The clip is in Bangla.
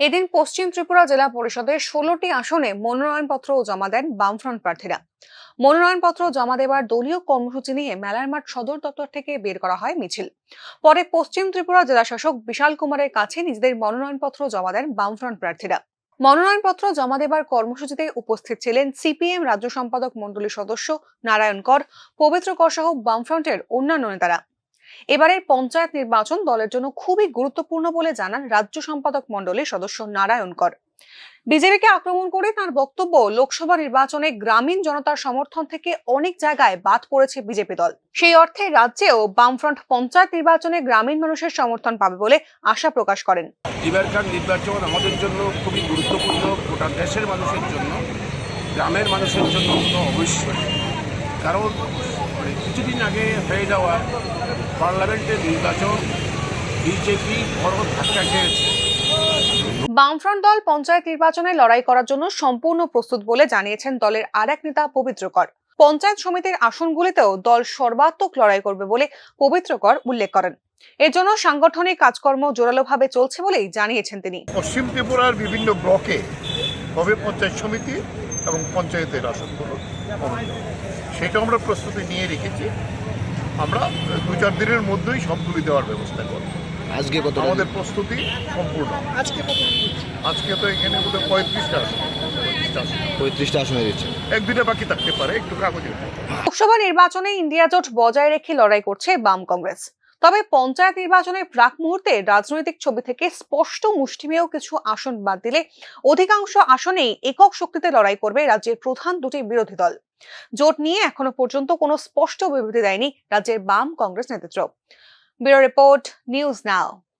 এদিন পশ্চিম ত্রিপুরা জেলা পরিষদের ষোলোটি আসনে মনোনয়নপত্র জমা দেন বামফ্রন্ট প্রার্থীরা। মনোনয়নপত্র জমা দেবার দলীয় কর্মসূচি নিয়ে মেলার মাঠ সদর দপ্তর থেকে বের করা হয় মিছিল। পরে পশ্চিম ত্রিপুরা জেলা শাসক বিশাল কুমারের কাছে নিজেদের মনোনয়নপত্র জমা দেন বামফ্রন্ট প্রার্থীরা। মনোনয়নপত্র জমা দেবার কর্মসূচিতে উপস্থিত ছিলেন সিপিএম রাজ্য সম্পাদক মণ্ডলীর সদস্য নারায়ণ কর, পবিত্র কর সহ বামফ্রন্টের অন্যান্য নেতারা। এবারের পঞ্চায়েত নির্বাচন দলের জন্য খুবই গুরুত্বপূর্ণ বলে জানান রাজ্য সম্পাদক মণ্ডলীর সদস্য নারায়ণ কর বিজেপিকে আক্রমণ করে তার বক্তব্য, লোকসভা নির্বাচনে গ্রামীণ জনতার সমর্থন থেকে অনেক জায়গায় বাদ পড়েছে বিজেপি দল। সেই অর্থে রাজ্যেও বামফ্রন্ট পঞ্চায়েত নির্বাচনে গ্রামীণ মানুষের সমর্থন পাবে বলে আশা প্রকাশ করেন। এবারকার নির্বাচন আমাদের জন্য খুবই গুরুত্বপূর্ণ, গোটা দেশের মানুষের জন্য, গ্রামের মানুষের জন্য অবশ্যই। কারণ মানে কিছুদিন আগে হয়ে যাওয়া পার্লামেন্টের নির্বাচন বিজেপি বড় ধাক্কা খেয়েছে। বামফ্রন্ট দল পঞ্চায়েত নির্বাচনে লড়াই করার জন্য সম্পূর্ণ প্রস্তুত বলে জানিয়েছেন দলের আর এক নেতা পবিত্রকর পঞ্চায়েত সমিতির আসনগুলিতেও দল সর্বাত্মক লড়াই করবে বলে পবিত্রকর উল্লেখ করেন। এর জন্য সাংগঠনিক কাজকর্ম জোরালোভাবে চলছে বলেই জানিয়েছেন তিনি। পশ্চিম ত্রিপুরার বিভিন্ন ব্লকে হবে পঞ্চায়েত সমিতি এবং পঞ্চায়েতের আসনগুলো। সেটা আমরা প্রস্তুতি নিয়ে রেখেছি। আমরা দু চার দিনের মধ্যেই সবগুলি দেওয়ার ব্যবস্থা করব। আজকে কত আমাদের প্রস্তুতি সম্পূর্ণ। আজকে আজকে তো এখানে বোধহয় পঁয়ত্রিশটা আসন পঁয়ত্রিশটা আসন। পঁয়ত্রিশটা আসনে দিচ্ছে এক দুটা বাকি থাকতে পারে একটু কাগজে লোকসভা নির্বাচনে ইন্ডিয়া জোট বজায় রেখে লড়াই করছে বাম কংগ্রেস। তবে পঞ্চায়েত নির্বাচনের প্রাক মুহূর্তে রাজনৈতিক ছবি থেকে স্পষ্ট মুষ্টিমেয় কিছু আসন বাদ দিলে অধিকাংশ আসনেই একক শক্তিতে লড়াই করবে রাজ্যের প্রধান দুটি বিরোধী দল। জোট নিয়ে এখনও পর্যন্ত কোনো স্পষ্ট বিবৃতি দেয়নি রাজ্যের বাম কংগ্রেস নেতৃত্ব। Bureau report, news now.